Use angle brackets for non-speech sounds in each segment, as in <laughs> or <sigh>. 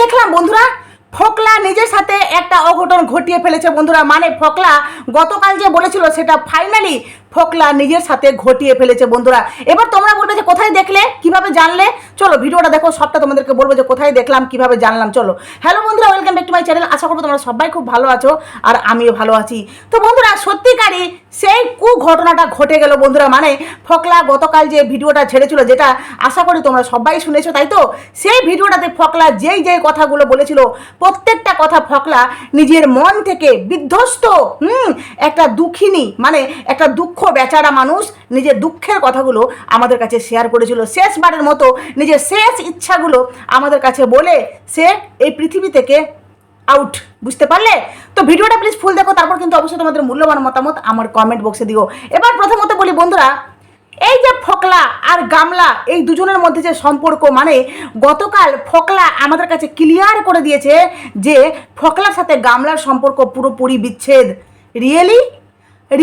দেখলাম বন্ধুরা, ফোকলা নিজের সাথে একটা অঘটন ঘটিয়ে ফেলেছে বন্ধুরা। মানে ফোকলা গতকাল যে বলেছিল, সেটা ফাইনালি ফোকলা নিজের সাথে ঘটিয়ে ফেলেছে বন্ধুরা। এবার তোমরা বলবে যে, কোথায় দেখলে? কীভাবে জানলে? চলো, ভিডিওটা দেখো, সবটা তোমাদেরকে বলব যে কোথায় দেখলাম, কীভাবে জানলাম, চলো। হ্যালো বন্ধুরা welcome back to my channel আশা করব তোমরা সবাই খুব ভালো আছো, আর আমিও ভালো আছি। তো বন্ধুরা সত্যিকারই সেই কু ঘটনাটা ঘটে গেল বন্ধুরা মানে ফকলা গতকাল যে ভিডিওটা ছেড়েছিল, যেটা আশা করি তোমরা সবাই শুনেছো, তাই তো? সেই ভিডিওটাতে ফকলা যেই যেই কথাগুলো বলেছিল, প্রত্যেকটা কথা ফকলা নিজের মন থেকে বিধ্বস্ত, হুম, একটা দুঃখিনী মানে একটা দুঃখ বেচারা মানুষ নিজের দুঃখের কথাগুলো আমাদের কাছে শেয়ার করেছিল। শেষবারের মতো নিজের শেষ ইচ্ছাগুলো আমাদের কাছে বলে সে এই পৃথিবী থেকে আউট বুঝতে পারলে? তো ভিডিওটা প্লিজ ফুল দেখো, তারপর কিন্তু অবশ্যই তোমাদের মূল্যবান মতামত আমার কমেন্ট বক্সে দিও। এবার প্রথমত বলি বন্ধুরা, এই যে ফকলা আর গামলা, এই দুজনের মধ্যে যে সম্পর্ক মানে গতকাল ফকলা আমাদের কাছে ক্লিয়ার করে দিয়েছে যে ফকলার সাথে গামলার সম্পর্ক পুরোপুরি বিচ্ছেদ। রিয়েলি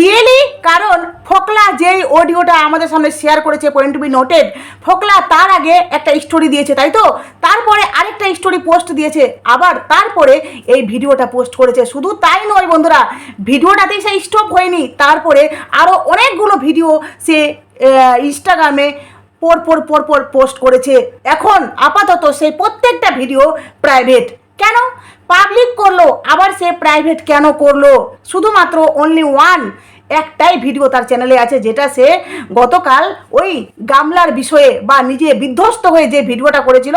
রিয়েলি কারণ ফোকলা যেই অডিওটা আমাদের সামনে শেয়ার করেছে পয়েন্ট টু বি নোটেড ফোকলা তার আগে একটা স্টোরি দিয়েছে, তাই তো? তারপরে আরেকটা স্টোরি পোস্ট দিয়েছে, আবার তারপরে এই ভিডিওটা পোস্ট করেছে। শুধু তাই নয় বন্ধুরা ভিডিওটাতেই সে স্টপ হয়নি। তারপরে আরও অনেকগুলো ভিডিও সে ইনস্টাগ্রামে পর পর পর পর পোস্ট করেছে। এখন আপাতত সেই প্রত্যেকটা ভিডিও প্রাইভেট কেন? পাবলিক করল, আবার সে প্রাইভেট কেন করল? শুধুমাত্র অনলি ওয়ান একটাই ভিডিও তার চ্যানেলে আছে, যেটা সে গতকাল ওই গামলার বিষয়ে বা নিজে বিধ্বস্ত হয়ে যে ভিডিওটা করেছিল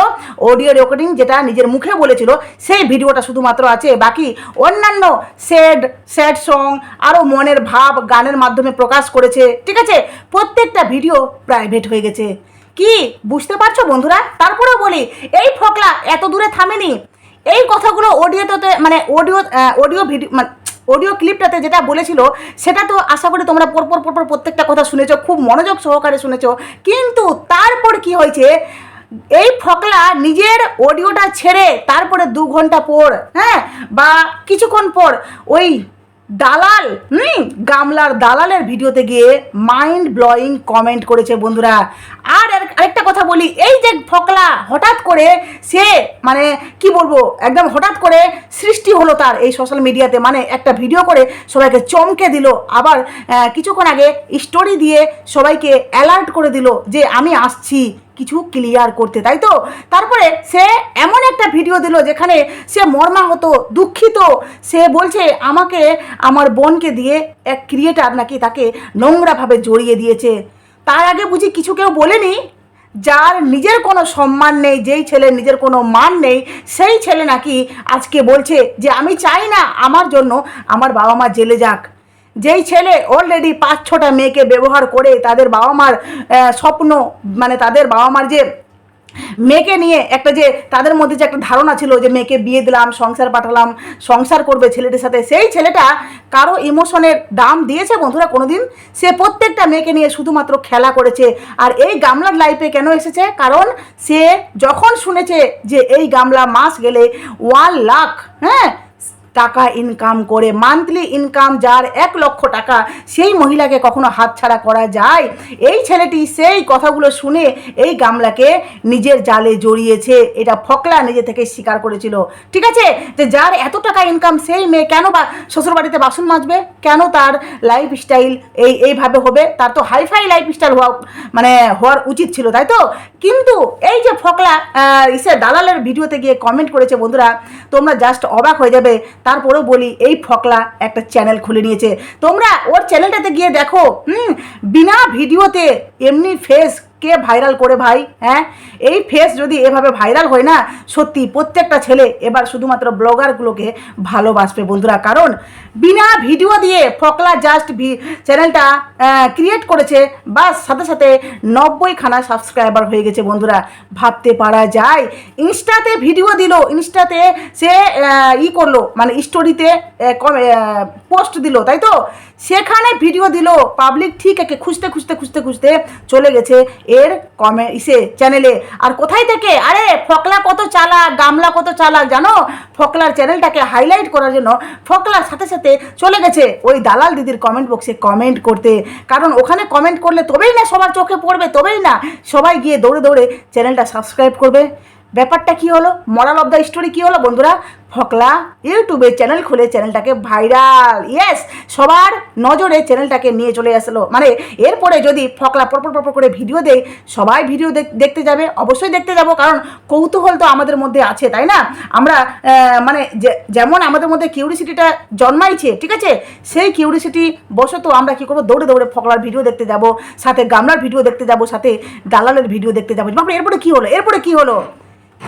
অডিও রেকর্ডিং যেটা নিজের মুখে বলেছিল, সেই ভিডিওটা শুধুমাত্র আছে। বাকি অন্যান্য স্যাড স্যাড সং আরও মনের ভাব গানের মাধ্যমে প্রকাশ করেছে, ঠিক আছে? প্রত্যেকটা ভিডিও প্রাইভেট হয়ে গেছে। কি? বুঝতে পারছ বন্ধুরা? তারপরেও বলি, এই ফকলা এত দূরে থামেনি। এই কথাগুলো অডিওতে মানে অডিও অডিও ভিডিও মানে অডিও ক্লিপটাতে যেটা বলেছিল, সেটা তো আশা করি তোমরা পরপর পরপর প্রত্যেকটা কথা শুনেছো, খুব মনোযোগ সহকারে শুনেছো। কিন্তু তারপর কি হয়েছে? এই ফকলা নিজের অডিওটা ছেড়ে তারপরে দু ঘণ্টা পর হ্যাঁ বা কিছুক্ষণ পর ওই দালাল! হুম, গামলার দালালের ভিডিওতে গিয়ে মাইন্ড ব্লয়িং কমেন্ট করেছে বন্ধুরা। আর আর- আরেকটা কথা বলি, এই যে ফকলা, হঠাৎ করে সে মানে কি বলব, একদম হঠাৎ করে সৃষ্টি হলো তার এই সোশ্যাল মিডিয়াতে মানে একটা ভিডিও করে সবাইকে চমকে দিল। আবার কিছুক্ষণ আগে স্টোরি দিয়ে সবাইকে অ্যালার্ট করে দিল যে, আমি আসছি। কিছু ক্লিয়ার করতে, তাই তো? তারপরে সে এমন একটা ভিডিও দিল যেখানে সে মর্মাহত, দুঃখিত। সে বলছে, আমাকে, আমার বোনকে দিয়ে এক ক্রিয়েটার নাকি তাকে নোংরাভাবে জড়িয়ে দিয়েছে। তার আগে বুঝি কিছু কেউ বলেনি? যার নিজের কোনো সম্মান নেই, যেই ছেলের নিজের কোনো মান নেই, সেই ছেলে নাকি আজকে বলছে যে, আমি চাই না, আমার জন্য আমার বাবা মা জেলে যাক। যেই ছেলে অলরেডি পাঁচ, ছটা মেয়েকে ব্যবহার করে তাদের বাবা মার স্বপ্ন মানে তাদের বাবা মার যে মেয়েকে নিয়ে একটা যে তাদের মধ্যে যে একটা ধারণা ছিল যে মেয়েকে বিয়ে দিলাম, সংসার পাঠালাম, সংসার করবে ছেলেটির সাথে, সেই ছেলেটা কারও ইমোশনের দাম দিয়েছে বন্ধুরা কোনোদিন? সে প্রত্যেকটা মেয়েকে নিয়ে শুধুমাত্র খেলা করেছে আর এই গামলার লাইফে কেন এসেছে? কারণ সে যখন শুনেছে যে এই গামলা মাস গেলে ওয়ান লাখ হ্যাঁ টাকা ইনকাম করে মান্থলি ইনকাম যার এক লক্ষ টাকা সেই মহিলাকে কখনো হাতছাড়া করা যায়? এই ছেলেটি সেই কথাগুলো শুনে এই গামলাকে নিজের জালে জড়িয়েছে। এটা ফকলা নিজে থেকে স্বীকার করেছিল। ঠিক আছে? যে যার এত টাকা ইনকাম সেই মেয়ে কেন বা শ্বশুরবাড়িতে বাসন মাজবে? কেন তার লাইফ স্টাইল এই, এইভাবে হবে? তার তো হাইফাই লাইফ স্টাইল হওয়া মানে হওয়ার উচিত ছিল, তাই তো? কিন্তু এই যে ফকলা ইসে দালালের ভিডিওতে গিয়ে কমেন্ট করেছে, বন্ধুরা, তোমরা জাস্ট অবাক হয়ে যাবে। তারপরেও বলি, এই ফকলা একটা চ্যানেল খুলে নিয়েছে। তোমরা ওর চ্যানেলটাতে গিয়ে দেখো, হুম, বিনা ভিডিওতে এমনি ফেস কে ভাইরাল করে ভাই হ্যাঁ? এই ফেস যদি এভাবে ভাইরাল হয় না, সত্যি প্রত্যেকটা ছেলে এবার শুধুমাত্র ব্লগারগুলোকে ভালোবাসবে বন্ধুরা। কারণ বিনা ভিডিও দিয়ে ফকলা জাস্ট চ্যানেলটা ক্রিয়েট করেছে বা সাথে সাথে নব্বইখানা সাবস্ক্রাইবার হয়ে গেছে বন্ধুরা। ভাবতে পারা যায়। ইনস্টাতে ভিডিও দিল, ইনস্টাতে সে ই করল মানে স্টোরিতে পোস্ট দিল, তাই তো? সেখানে ভিডিও দিল পাবলিক ঠিক একে খুঁজতে খুঁজতে খুঁজতে খুঁজতে চলে গেছে। এর কমে, ইসে চ্যানেলে আর কোথায় থেকে? আরে, ফকলা কত চালাক, গামলা কত চালাক, জানো? ফকলার চ্যানেলটাকে হাইলাইট করার জন্য ফকলার সাথে সাথে চলে গেছে ওই দালাল দিদির কমেন্ট বক্সে কমেন্ট করতে। কারণ ওখানে কমেন্ট করলে তবেই না সবার চোখে পড়বে, তবেই না সবাই গিয়ে দৌড়ে দৌড়ে চ্যানেলটা সাবস্ক্রাইব করবে। ব্যাপারটা কি হলো? মরাল অফ দ্য স্টোরি কি হলো বন্ধুরা? ফকলা ইউটিউবে চ্যানেল খুলে চ্যানেলটাকে ভাইরাল ইয়েস সবার নজরে চ্যানেলটাকে নিয়ে চলে আসলো। মানে এরপরে যদি ফকলা পরপর পরপর করে ভিডিও দেয়, সবাই ভিডিও দেখতে যাবে, অবশ্যই দেখতে যাব, কারণ কৌতূহল তো আমাদের মধ্যে আছে, তাই না? আমরা মানে যেমন আমাদের মধ্যে কিউরিসিটিটা জন্মাইছে, ঠিক আছে? সেই কিউরিসিটি বশত আমরা কি করব? দৌড়ে দৌড়ে ফকলার ভিডিও দেখতে যাব, সাথে গামলার ভিডিও দেখতে যাব, সাথে দালালের ভিডিও দেখতে যাব। এরপরে কি হলো? এরপরে কি হলো?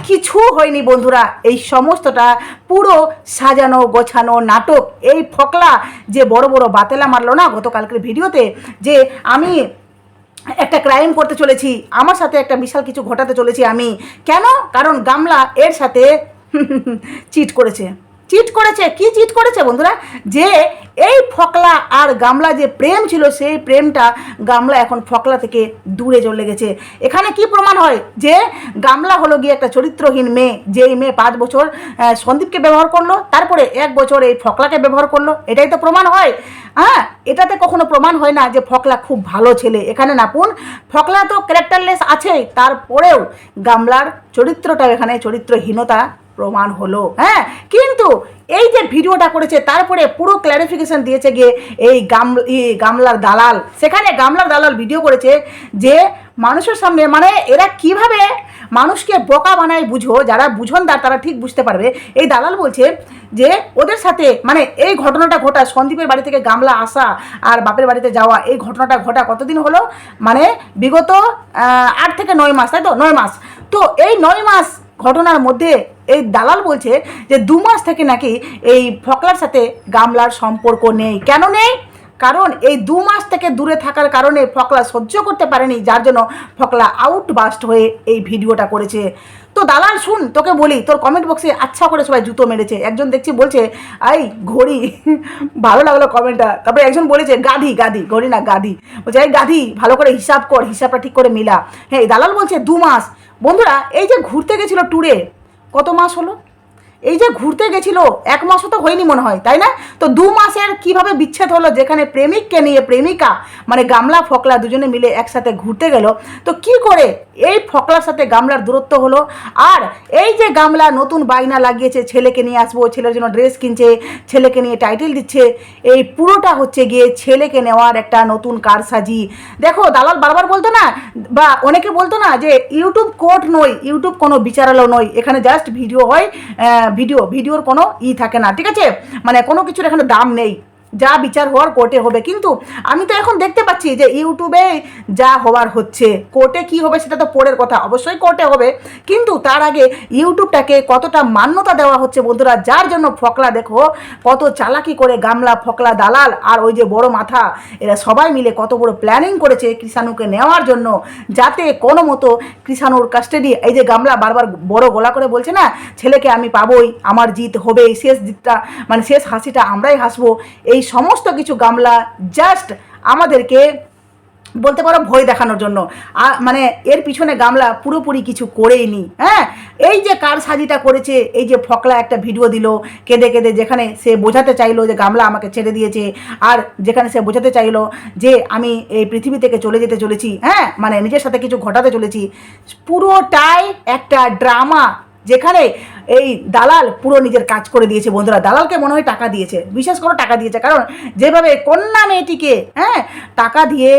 কিছু হয়নি বন্ধুরা। এই সমস্তটা পুরো সাজানো, গোছানো নাটক। এই ফকলা যে বড় বড় বাতেলা মারলো না গতকালকের ভিডিওতে যে আমি একটা ক্রাইম করতে চলেছি, আমার সাথে একটা বিশাল কিছু ঘটাতে চলেছি আমি। কেন? কারণ গামলা এর সাথে <laughs> চিট করেছে। চিট করেছে? কি চিট করেছে বন্ধুরা? যে এই ফকলা আর গামলা যে প্রেম ছিল, সেই প্রেমটা গামলা এখন ফকলা থেকে দূরে চলে গেছে। এখানে কি প্রমাণ হয়? যে গামলা হলো গিয়ে একটা চরিত্রহীন মেয়ে, যেই মেয়ে পাঁচ বছর সন্দীপকে ব্যবহার করল, তারপরে এক বছর এই ফকলাকে ব্যবহার করল। এটাই তো প্রমাণ হয়। হ্যাঁ এটাতে কখনো প্রমাণ হয় না যে ফকলা খুব ভালো ছেলে। এখানে নাপুন, ফকলা তো ক্যারেক্টারলেস আছে তারপরেও গামলার চরিত্রটাও এখানে চরিত্রহীনতা প্রমাণ হলো। হ্যাঁ কিন্তু এই যে ভিডিওটা করেছে, তারপরে পুরো ক্ল্যারিফিকেশন দিয়েছে গিয়ে এই গাম গামলার দালাল। সেখানে গামলার দালাল ভিডিও করেছে যে মানুষের সামনে মানে এরা কীভাবে মানুষকে বোকা বানায় বুঝো? যারা বুঝনদার, তারা ঠিক বুঝতে পারবে। এই দালাল বলছে যে ওদের সাথে মানে এই ঘটনাটা ঘটা, সন্দীপের বাড়ি থেকে গামলা আসা আর বাপের বাড়িতে যাওয়া, এই ঘটনাটা ঘটা কতদিন হলো? মানে বিগত আট থেকে নয় মাস, তাই তো? নয় মাস। তো এই নয় মাস ঘটনার মধ্যে এই দালাল বলছে যে দু মাস থেকে নাকি এই ফকলার সাথে গামলার সম্পর্ক নেই। কেন নেই? কারণ এই দু মাস থেকে দূরে থাকার কারণে ফকলা সহ্য করতে পারেনি, যার জন্য ফকলা আউটবাস্ট হয়ে এই ভিডিওটা করেছে। তো দালাল, শুন, তোকে বলি, তোর কমেন্ট বক্সে আচ্ছা করে সবাই জুতো মেরেছে। একজন দেখছি বলছে, আই, ঘড়ি। <laughs> ভালো লাগল কমেন্টটা তারপরে একজন বলেছে, গাধি গাধি। ঘড়ি না, গাধি। বলছে এই গাধি, ভালো করে হিসাব কর, হিসাবটা ঠিক করে মিলা। হ্যাঁ দালাল বলছে, দু মাস। বন্ধুরা এই যে ঘুরতে গেছিল ট্যুরে কত মাস হলো? এই যে ঘুরতে গেছিল, এক মাসও তো হয়নি মনে হয়, তাই না? তো দু মাসের কীভাবে বিচ্ছেদ হলো, যেখানে প্রেমিককে নিয়ে প্রেমিকা মানে গামলা, ফকলা দুজনে মিলে একসাথে ঘুরতে গেল, তো কি করে এই ফকলার সাথে গামলার দূরত্ব হলো? আর এই যে গামলা নতুন বাইনা লাগিয়েছে, ছেলেকে নিয়ে আসব, ছেলের জন্য ড্রেস কিনছে, ছেলেকে নিয়ে টাইটেল দিচ্ছে, এই পুরোটা হচ্ছে গিয়ে ছেলেকে নেওয়ার একটা নতুন কারসাজি। দেখো, দালাল বারবার বলতো না, বা অনেকে বলতো না যে, ইউটিউব কোর্ট নয়, ইউটিউব কোনো বিচারালয় নয়, এখানে জাস্ট ভিডিও হয় ভিডিও ভিডিওর কোনো ই থাকে না ঠিক আছে? মানে কোনো কিছুর এখানে দাম নেই। যা বিচার হওয়ার কোর্টে হবে। কিন্তু আমি তো এখন দেখতে পাচ্ছি যে ইউটিউবে যা হওয়ার হচ্ছে, কোর্টে কি হবে সেটা তো পরের কথা, অবশ্যই কোর্টে হবে। কিন্তু তার আগে ইউটিউবটাকে কতটা মান্যতা দেওয়া হচ্ছে বন্ধুরা, যার জন্য ফকলা দেখো, কত চালাকি করে গামলা, ফকলা, দালাল আর ওই যে বড় মাথা, এরা সবাই মিলে কত বড় প্ল্যানিং করেছে কৃষাণুকে নেওয়ার জন্য, যাতে কোনো মতো কৃষাণুর কাস্টাডি এই যে গামলা বারবার বড় গোলা করে বলছে না, ছেলেকে আমি পাবোই, আমার জিত হবে শেষ জিতটা মানে শেষ হাসিটা আমরাই হাসবো। এই সমস্ত কিছু গামলা জাস্ট আমাদেরকে বলতে পারো ভয় দেখানোর জন্য। মানে এর পিছনে গামলা পুরোপুরি কিছু করেই নি হ্যাঁ? এই যে কার সাজিটা করেছে, এই যে ফকলা একটা ভিডিও দিল কেঁদে কেঁদে, যেখানে সে বোঝাতে চাইলো যে গামলা আমাকে ছেড়ে দিয়েছে, আর যেখানে সে বোঝাতে চাইলো যে আমি এই পৃথিবী থেকে চলে যেতে চলেছি হ্যাঁ? মানে নিজের সাথে কিছু ঘটাতে চলেছি। পুরোটাই একটা ড্রামা যেখানে এই দালাল পুরো নিজের কাজ করে দিয়েছে বন্ধুরা। দালালকে মনে হয় টাকা দিয়েছে। বিশেষ করে টাকা দিয়েছে। কারণ যেভাবে কন্যা মেয়েটিকে হ্যাঁ টাকা দিয়ে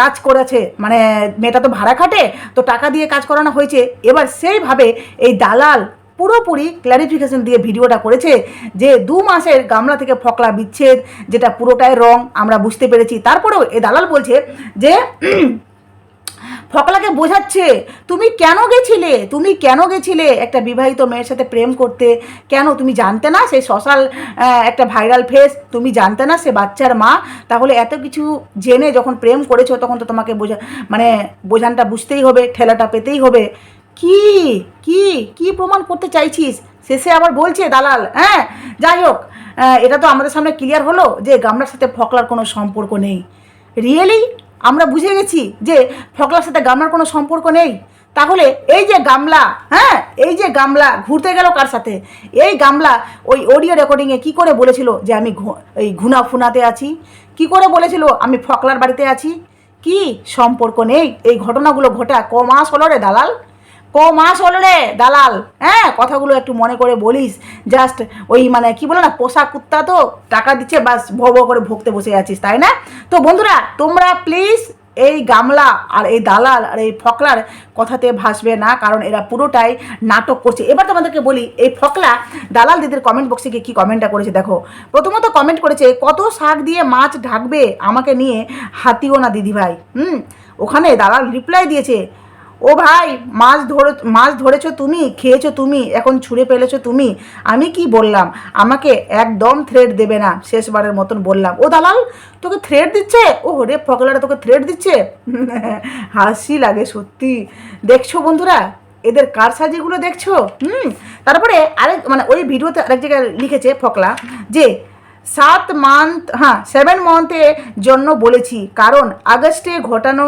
কাজ করেছে মানে মেয়েটা তো ভাড়া খাটে, তো টাকা দিয়ে কাজ করানো হয়েছে। এবার সেইভাবে এই দালাল পুরোপুরি ক্ল্যারিফিকেশন দিয়ে ভিডিওটা করেছে যে দু মাসের গামলা থেকে ফকলা বিচ্ছেদ, যেটা পুরোটাই রং, আমরা বুঝতে পেরেছি। তারপরেও এ দালাল বলছে যে ফকলাকে বোঝাচ্ছে, তুমি কেন গেছিলে? তুমি কেন গেছিলে? একটা বিবাহিত মেয়ের সাথে প্রেম করতে। কেন? তুমি জানতে না সেই সোশ্যাল একটা ভাইরাল ফেস তুমি জানতে না সে বাচ্চার মা? তাহলে এত কিছু জেনে যখন প্রেম করেছ, তখন তো তোমাকে বোঝা মানে বোঝানটা বুঝতেই হবে, ঠেলাটা পেতেই হবে। কি? কি? কি প্রমাণ করতে চাইছিস? শেষে আবার বলছে দালাল হ্যাঁ যাই হোক এটা তো আমাদের সামনে ক্লিয়ার হলো যে গামলার সাথে ফকলার কোনো সম্পর্ক নেই। রিয়েলি আমরা বুঝে গেছি যে ফকলার সাথে গামলার কোনো সম্পর্ক নেই। তাহলে এই যে গামলা হ্যাঁ? এই যে গামলা, ঘুরতে গেল কার সাথে? এই গামলা ওই অডিও রেকর্ডিংয়ে কি করে বলেছিল যে আমি এই ঘুনা ফুনাতে আছি? কি করে বলেছিল আমি ফকলার বাড়িতে আছি? কি সম্পর্ক নেই? এই ঘটনাগুলো ঘটা ক মাস হলো রে দালাল। ক মাস হলো রে, দালাল। হ্যাঁ কথাগুলো একটু মনে করে বলিস। জাস্ট ওই মানে কি বলে না, পোষা কুত্তা তো টাকা দিচ্ছে, বাস ভো করে ভুগতে বসে আছিস, তাই না? তো বন্ধুরা, তোমরা প্লিজ এই গামলা আর এই দালাল আর এই ফকলার কথাতে ভাসবে না, কারণ এরা পুরোটাই নাটক করছে। এবার তোমাদেরকে বলি, এই ফকলা দালাল দিদির কমেন্ট বক্সে গিয়ে কী কমেন্টটা করেছে দেখো। প্রথমত কমেন্ট করেছে, কত শাক দিয়ে মাছ ঢাকবে আমাকে নিয়ে হাতিও না দিদিভাই। হুম, ওখানে দালাল রিপ্লাই দিয়েছে ও ভাই, মাছ ধরে, মাছ ধরেছো তুমি, খেয়েছো তুমি, এখন ছুঁড়ে ফেলেছো তুমি। আমি কি বললাম? আমাকে একদম থ্রেড দেবে না, শেষবারের মতন বললাম। ও দালাল, তোকে থ্রেড দিচ্ছে? ও রে ফকলাটা, তোকে থ্রেড দিচ্ছে? <laughs> হাসি লাগে সত্যি। দেখছ বন্ধুরা, এদের কারসাজিগুলো দেখছ? হুম, তারপরে আরেক মানে ওই ভিডিওতে আরেক জায়গায় লিখেছে ফকলা যে সাত মান্থ হ্যাঁ সেভেন মান্থের জন্য বলেছি। কারণ আগস্টে ঘটানো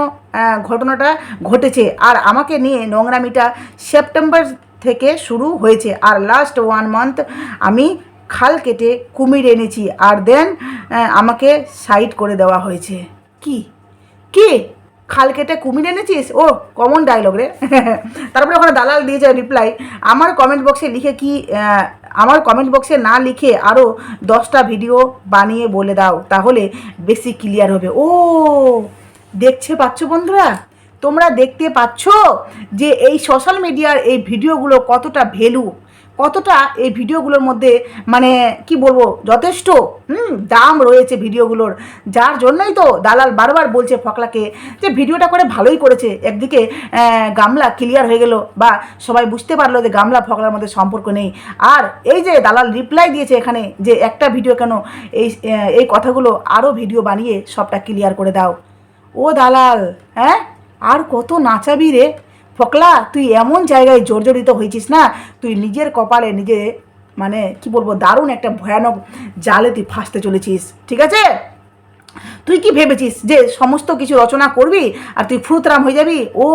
ঘটনাটা ঘটেছে। আর আমাকে নিয়ে নোংরামিটা সেপ্টেম্বর থেকে শুরু হয়েছে। আর লাস্ট ওয়ান মান্থ আমি খাল কেটে কুমির এনেছি। আর দেন আমাকে সাইড করে দেওয়া হয়েছে। কি? কি? খাল কেটে কুমির এনেছিস? ও কমন ডায়লগ রে। <laughs> তারপরে ওখানে দালাল দিয়ে যায় রিপ্লাই আমার কমেন্ট বক্সে লিখে কি আমার কমেন্ট বক্সে না লিখে আরও দশটা ভিডিও বানিয়ে বলে দাও, তাহলে বেশি ক্লিয়ার হবে। ও, দেখছে পাচ্ছ বন্ধুরা? তোমরা দেখতে পাচ্ছ যে এই সোশ্যাল মিডিয়ার এই ভিডিওগুলো কতটা ভ্যালু কতটা এই ভিডিওগুলোর মধ্যে মানে কি বলব, যথেষ্ট, হুম, দাম রয়েছে ভিডিওগুলোর। যার জন্যই তো দালাল বারবার বলছে ফকলাকে যে ভিডিওটা করে ভালোই করেছে। একদিকে গামলা ক্লিয়ার হয়ে গেল বা সবাই বুঝতে পারল যে গামলা ফকলার মধ্যে সম্পর্ক নেই। আর এই যে দালাল রিপ্লাই দিয়েছে এখানে যে একটা ভিডিও কেন এই এই কথাগুলো আরও ভিডিও বানিয়ে সবটা ক্লিয়ার করে দাও। ও দালাল হ্যাঁ? আর কত নাচাবি রে? ফকলা, তুই এমন জায়গায় জর্জরিত হয়েছিস না, তুই নিজের কপালে নিজে মানে কি বলব, দারুণ একটা ভয়ানক জালে তুই ফাঁসতে চলেছিস, ঠিক আছে? তুই কি ভেবেছিস যে সমস্ত কিছু রচনা করবি আর তুই ফ্রুতরাম হয়ে যাবি? ও,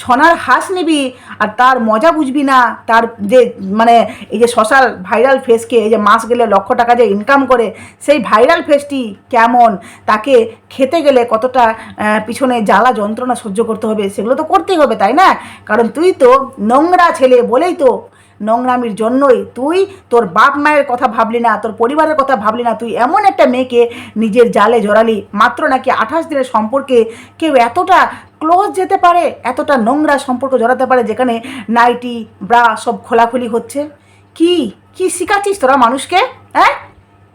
সোনার হাঁস নিবি আর তার মজা বুঝবি না। তার যে মানে এই যে সোশ্যাল ভাইরাল ফেসকে এই যে মাস গেলে লক্ষ টাকা যে ইনকাম করে, সেই ভাইরাল ফেসটি কেমন? তাকে খেতে গেলে কতটা পিছনে জ্বালা যন্ত্রণা সহ্য করতে হবে, সেগুলো তো করতেই হবে, তাই না? কারণ তুই তো নোংরা ছেলে বলেই তো নোংরামির জন্যই তুই তোর বাপ মায়ের কথা ভাবলি না, তোর পরিবারের কথা ভাবলি না, তুই এমন একটা মেয়েকে নিজের জালে জড়ালি। মাত্র নাকি আঠাশ দিনের সম্পর্কে কেউ এতটা ক্লোজ যেতে পারে, এতটা নোংরা সম্পর্ক জড়াতে পারে যেখানে নাইটি, ব্রা সব খোলাখুলি হচ্ছে? কি কি শিখাচ্ছিস তোরা মানুষকে হ্যাঁ?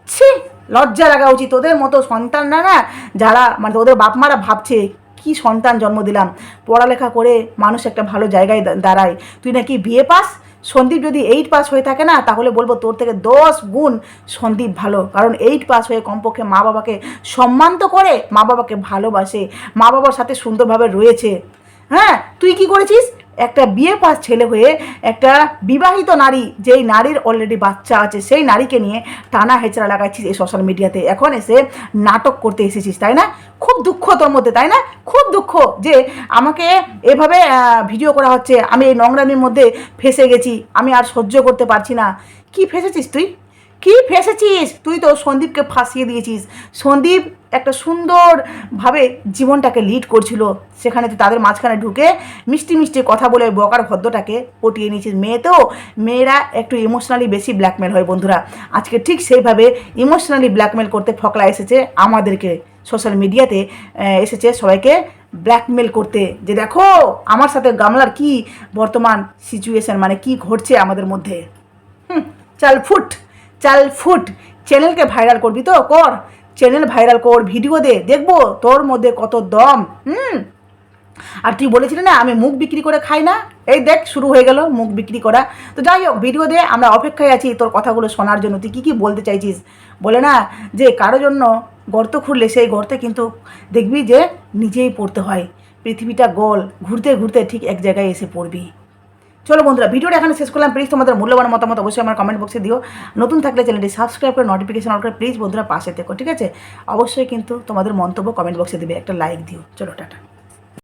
ছি, লজ্জা লাগা উচিত। তোদের মতো সন্তানরা না যারা মানে ওদের বাপ মারা ভাবছে, কি সন্তান জন্ম দিলাম? পড়ালেখা করে মানুষ একটা ভালো জায়গায় দাঁড়ায়। তুই নাকি বিয়ে পাস? সন্দীপ যদি এইট পাস হয়ে থাকে না, তাহলে বলব তোর থেকে দশ গুণ সন্দীপ ভালো। কারণ এইট পাস হয়ে কমপক্ষে মা বাবাকে সম্মান তো করে, মা বাবাকে ভালোবাসে, মা বাবার সাথে সুন্দরভাবে রয়েছে। হ্যাঁ তুই কি করেছিস? একটা বিয়ে পাস ছেলে হয়ে একটা বিবাহিত নারী, যেই নারীর অলরেডি বাচ্চা আছে, সেই নারীকে নিয়ে টানা হেচড়া লাগাচ্ছিস এই সোশ্যাল মিডিয়াতে এখন এসে নাটক করতে এসেছিস, তাই না? খুব দুঃখ তোর মধ্যে, তাই না? খুব দুঃখ যে আমাকে এভাবে ভিডিও করা হচ্ছে, আমি এই নোংরামির মধ্যে ফেসে গেছি, আমি আর সহ্য করতে পারছি না। কি ফেসেছিস তুই? কি ফেসেছিস? তুই তো সন্দীপকে ফাঁসিয়ে দিয়েছিস। সন্দীপ একটা সুন্দরভাবে জীবনটাকে লিড করছিল। সেখানে তুই তাদের মাঝখানে ঢুকে মিষ্টি মিষ্টি কথা বলে বকার ভদ্রটাকে পটিয়ে নিয়েছিস। মেয়ে তো মেয়েরা একটু ইমোশনালি বেশি ব্ল্যাকমেল হয় বন্ধুরা। আজকে ঠিক সেইভাবে ইমোশনালি ব্ল্যাকমেল করতে ফকলা এসেছে আমাদেরকে। সোশ্যাল মিডিয়াতে এসেছে সবাইকে ব্ল্যাকমেল করতে। যে দেখো আমার সাথে গামলার কি বর্তমান সিচুয়েশন মানে কি ঘটছে আমাদের মধ্যে। হুম, চাল ফুট। চাল ফুট চ্যানেলকে ভাইরাল করবি তো? কর। চ্যানেল ভাইরাল কর, ভিডিও দে, দেখব তোর মধ্যে কত দম, হুম? আর তুই বলেছিলি না, আমি মুখ বিক্রি করে খাই না? এই দেখ, শুরু হয়ে গেল মুখ বিক্রি করা। তো যাই হোক, ভিডিও দে, আমরা অপেক্ষায় আছি তোর কথাগুলো শোনার জন্য। তুই কী কী বলতে চাইছিস? বলে না যে, কারও জন্য গর্ত খুঁড়লে সেই গর্তে কিন্তু দেখবি যে, নিজেই পড়তে হয়। পৃথিবীটা গোল, ঘুরতে ঘুরতে ঠিক এক জায়গায় এসে পড়বি। চলো বন্ধুরা, ভিডিওটা এখানে শেষ করলাম। প্লিজ তোমাদের মূল্যবান মতামত অবশ্যই আমার কমেন্ট বক্সে দিও। নতুন থাকলে চ্যানেলটি সাবস্ক্রাইব করে নোটিফিকেশন অন করে প্লিজ বন্ধুরা পাশে থেকো, ঠিক আছে? অবশ্যই কিন্তু তোমাদের মন্তব্য কমেন্ট বক্সে দিবে, একটা লাইক দিও। চলো, টাটা।